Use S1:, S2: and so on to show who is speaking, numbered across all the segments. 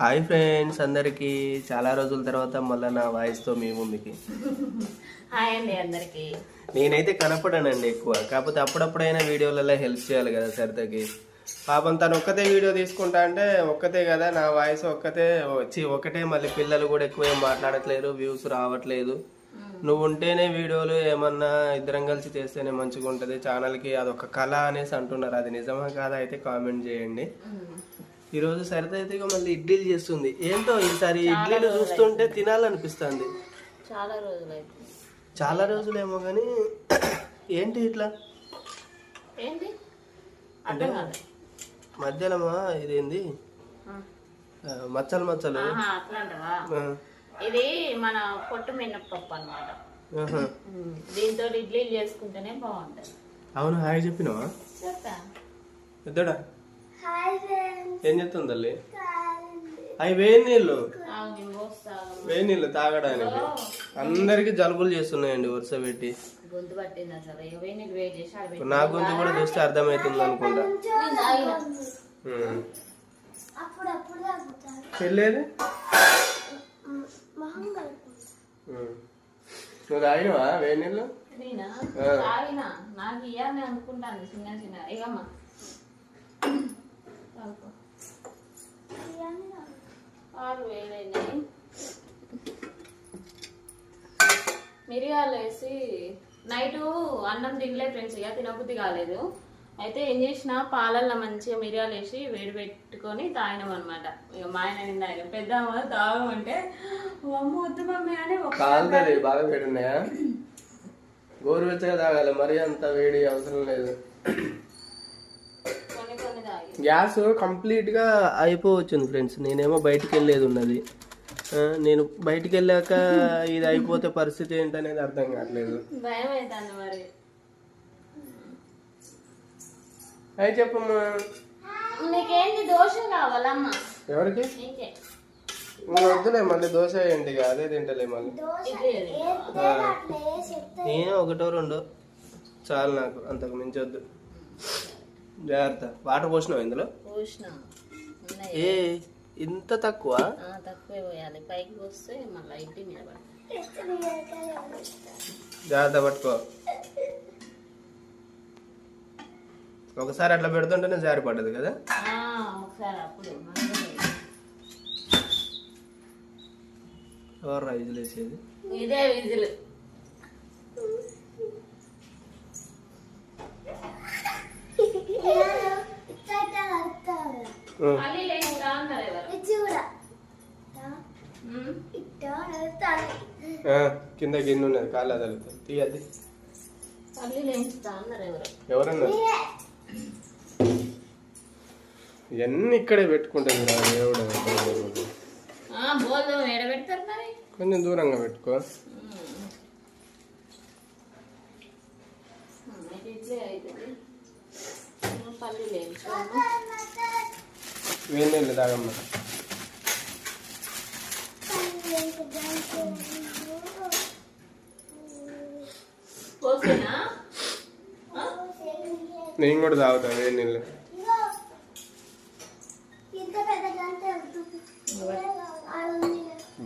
S1: Hi friends అందరికీ. చాలా రోజుల తర్వాత మళ్ళీ నా వాయిస్తో మీ ముందుకి.
S2: హాయ్ అండి అందరికి.
S1: నేనైతే కనపడానండి ఎక్కువ. కాకపోతే అప్పుడప్పుడైనా వీడియోలలో హెల్ప్ చేయాలి కదా సరితకి పాపం తను ఒక్కతే వీడియో తీసుకుంటా అంటే ఒక్కతే కదా నా వాయిస్ ఒక్కతే వచ్చి ఒకటే మళ్ళీ పిల్లలు కూడా ఎక్కువ ఏం మాట్లాడట్లేరు వ్యూస్ రావట్లేదు. నువ్వు ఉంటేనే వీడియోలు ఏమన్నా ఇద్దరం కలిసి చేస్తేనే మంచిగా ఉంటుంది ఛానల్కి అదొక కళ అనేసి అంటున్నారు. అది నిజమా కాదా అయితే కామెంట్ చేయండి. ఈరోజు సరిత అయితే మళ్ళీ ఇడ్లీలు చేస్తుంది. ఏంటో ఈసారి ఇడ్లీలు చూస్తుంటే తినాలనిపిస్తుంది.
S2: చాలా రోజులు
S1: చాలా రోజులేమో కానీ ఏంటి ఇట్లా?
S2: ఏంటి? కాదు
S1: మధ్యాహ్నమా? ఇదేంది? మచ్చలు మచ్చలు.
S2: ఇది మన పొట్టు మినప్పప్పు అన్నమాట.
S1: ఆహా.
S2: దీంతో ఇడ్లీలు చేసుకుంటేనే బాగుంటది.
S1: అవును హాయ్ చెప్పినావా? పెద్దడా ఏం చెప్తుంది తల్లి? అవి వేడి నీళ్ళు. వేడి నీళ్ళు తాగడానికి. అందరికి జలుబులు చేస్తున్నాయండి వరుస పెట్టి. నా గొంతు కూడా చూస్తే అర్థమవుతుంది అనుకుంటా. చెల్లేది. నువ్వు తాగినవా? వేడి నీళ్ళు?
S2: నాకు ఇయ్యాలని అనుకుంటాను. చిన్న చిన్న. ఇగమ్మా. మిరియాలు వేసి నైట్ అన్నం తినలే ఫ్రెండ్స్ ఇక తినబుద్ధి కాలేదు. అయితే ఏం చేసిన పాలల్లో మంచిగా మిరియాలు వేసి వేడి పెట్టుకొని తాగినాం అనమాట ఇక మా ఆయన నిన్న తాగిన పెద్ద అమ్మ తాగమంటే అమ్మ వద్దు మమ్మీ అని ఒక
S1: కాలుతుంది బాగా వేడి ఉన్నాయా? గోరువెచ్చగా తాగాలి మరీ అంత వేడి అవసరం లేదు. గ్యాస్ కంప్లీట్గా అయిపోవచ్చింది ఫ్రెండ్స్. నేనేమో బయటికి వెళ్ళేది ఉన్నది. ఆ, నేను బయటికి వెళ్ళాక ఇది అయిపోతే పరిస్థితి ఏంటనేది అర్థం కావట్లేదు.
S2: భయం అవుతుంది మరి.
S1: అయి చెప్పమ్మా. ఎవరికి? వద్దులే మళ్ళీ దోశ ఏంటి ఇక. అదే తింటలే మళ్ళీ. నేను ఒకటో రెండో. చాలు నాకు అంతకు మించి వద్దు జాగ్రత్త. వాటర్ పోసినావు ఇందులో?
S2: పోసిన.
S1: ఏ ఇంత తక్కువ?
S2: తక్కువే పోయాలి. పైకి వస్తే మళ్ళీ ఇంటి మీద పడుతుంది
S1: జాగ్రత్త పట్టుకో. ఒకసారి అట్లా పెడుతుంటేనే జారి పడ్డది కదా? ఎవరు రైజులు వేసేది
S2: ఇదే విజిల్
S1: ఉం.
S2: మళ్ళీ లేకుండా అన్నారు ఎవరు ఉమ్.
S1: ఆ, కింద గిన్నె ఉన్నది కాళ్ళు తీయద్ది.
S2: అన్నారు ఎవరు?
S1: ఎవరన్నా ఇవన్నీ ఇక్కడే పెట్టుకుంటుంది రా దేవుడు. కొంచెం దూరంగా పెట్టుకో.
S2: ఉమ్. ఉమ్, అయితే ఇట్లే అవుతుంది పల్లి లేంచుకోము
S1: వేడి నీళ్ళు తాగమ్మా
S2: పోసేనా ఆ?
S1: నేను కూడా తాగుతా వేడి నీళ్ళు.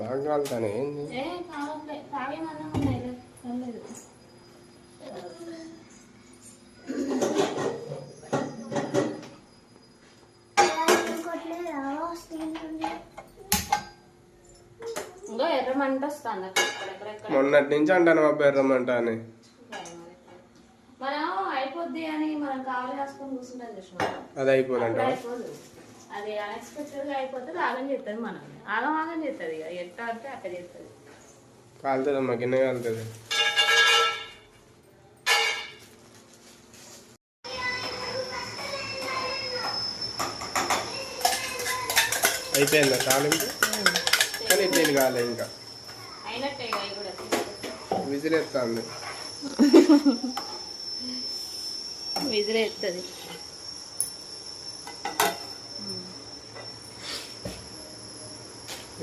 S1: బాగా కాలుతానే ఏంది? మొన్నటి నుంచి అంటాను మా ఎర్రమంట అని.
S2: మనం అయిపోద్ది అని మనం కావాలి కాసుకొని కూర్చుంటాం చూసినాం
S1: అది అయిపోదంట
S2: అయిపోదు. అది అన్ఎక్స్పెక్టెడ్గా అయిపోతుంది ఆగం చేస్తుంది మనం ఆగం ఆగం చేస్తుంది ఇక. అంటే అట్లా చేస్తుంది
S1: కాలుతుందమ్మా గిన్నె కాలుతుంది? అయిపోయిందా తాలింపు? కానీ ఇడ్లీలు కాలే ఇంకా.
S2: ఇవి కూడా.
S1: విజిల్ ఎత్తాంది.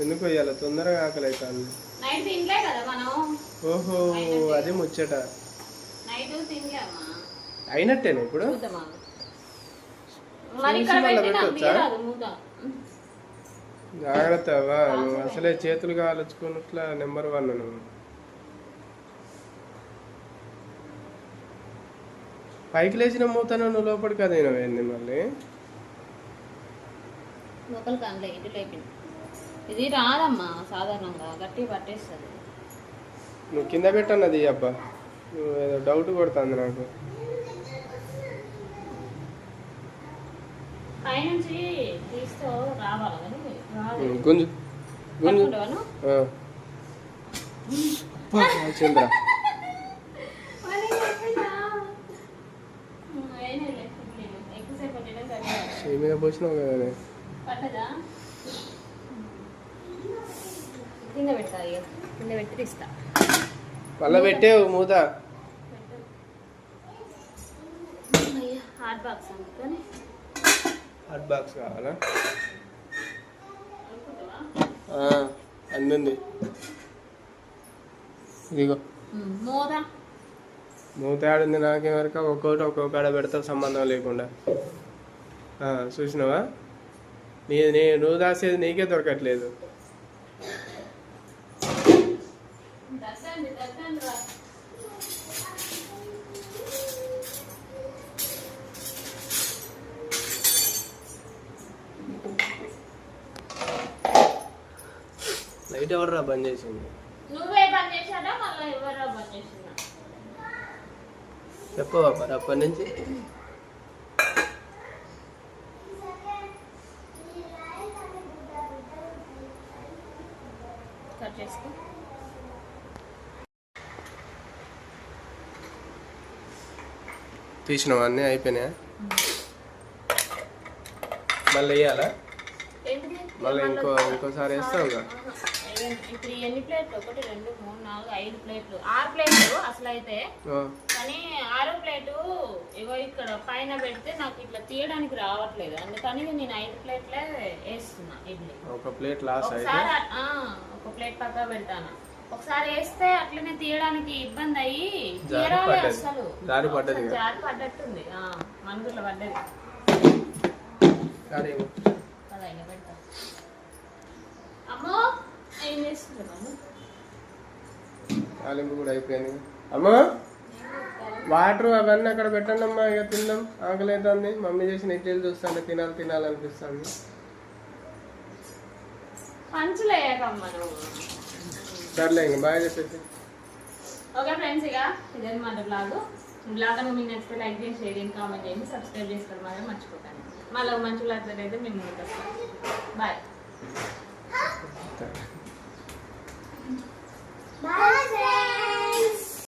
S1: ఎందుకు ఇవాళ తొందరగా ఆకలి అవుతుంది ఓహో అది ముచ్చట. అయినట్టేనా ఇప్పుడు? జాగ్రత్త అసలే చేతులు కాలుచుకున్నట్ల నెంబర్ వన్ నువ్వు. పైకి లేచిన మూతను నువ్వు లోపలికి అదే ఏంది మళ్ళీ.
S2: లోపలికి అందులో ఇంటి లేపింది ఇది రాదమ్మా సాధారణంగా గట్టి పట్టేస్తుంది.
S1: నువ్వు కింద పెట్టన్నది అబ్బా. నువ్వు ఏదో డౌట్ కొడుతుంది నాకు.
S2: పైనుంచి తీస్తూ రావాలి కానీ రాదు.
S1: ఉమ్, గుంజు గుంజు.
S2: పట్టుకుంటావాను?
S1: ఆ. అబ్బా, వచ్చిందిరా
S2: మళ్ళీ చెప్పిందా? ఉమ్, ఏం లేదు, లేదు. ఎక్కువసేపు ఉండడం కదా.
S1: చెయ్యి మీద పోసినావు కదా
S2: కింద పెట్టి తీస్తా.
S1: మళ్ళా పెట్టేవు మూత.
S2: హాట్ బాక్స్
S1: హాట్ బాక్స్ కావాలా? అందింది ఇదిగో.
S2: మోద
S1: మూత. ఆడింది నాకేం వరకు? ఒక్కొక్కటి ఒక్కొక్క కాడ పెడతా సంబంధం లేకుండా. చూసినావా? నీ నీ నువ్వు దాసేది నీకే దొరకట్లేదు. లైట్ ఎవర్రా బంద్ చేసింది?
S2: నువ్వే బంద్ చేశాడా మళ్ళీ ఎవరా బంద్ చేసిందా?
S1: చెప్పవా మరి అప్పటి నుంచి? తీసినావా అన్నీ అయిపోయినాయా? మళ్ళీ వేయాలా మళ్ళీ ఇంకో ఇంకోసారి వేస్తావుగా
S2: ఇప్పుడు ఈ ఎన్ని ప్లేట్లు? ఒకటి రెండు మూడు నాలుగు ఐదు ప్లేట్లు. ఆరు ప్లేట్లు అసలు అయితే
S1: ఆ,
S2: కానీ ఆరో ప్లేటు ఇగో ఇక్కడ పైన పెడితే నాకు ఇట్లా తీయడానికి రావట్లేదు. అందుకని నేను ఐదు ప్లేట్లే వేస్తున్నా ఇడ్లీ.
S1: ఒక ప్లేట్ లాస్
S2: ఒక ప్లేట్ పక్క పెడతాను. ఒకసారి వేస్తే అట్లనే తీయడానికి ఇబ్బంది అయ్యి. అసలు.
S1: జారి పడ్డది.
S2: జారి పడ్డట్టుంది. మనుగులో పడ్డది అమ్మో ఏం
S1: తాలింపు కూడా అయిపోయింది. అమ్మా వాటర్ అవన్నీ అక్కడ పెట్టండి అమ్మా ఇక తిందాం ఆకలి అవుతుంది మమ్మీ చేసిన ఇడ్లీలు చూస్తాను తినాలి తినాలనిపిస్తుంది
S2: పంచులేయకమ్మ
S1: సర్లే ఇంకా చెప్పేసి.
S2: ఓకే ఫ్రెండ్స్ ఇక ఇదే మన బ్లాగ్ బ్లాగ్ అని మీకు నచ్చితే లైక్ చేసి షేర్ చేయండి కామెంట్ చేయండి సబ్స్క్రైబ్ చేసుకోవడం మాత్రం మర్చిపోకండి. మళ్ళీ మంచి బ్లాగ్ అయితే మేము ముందుకు బాయ్ బాయ్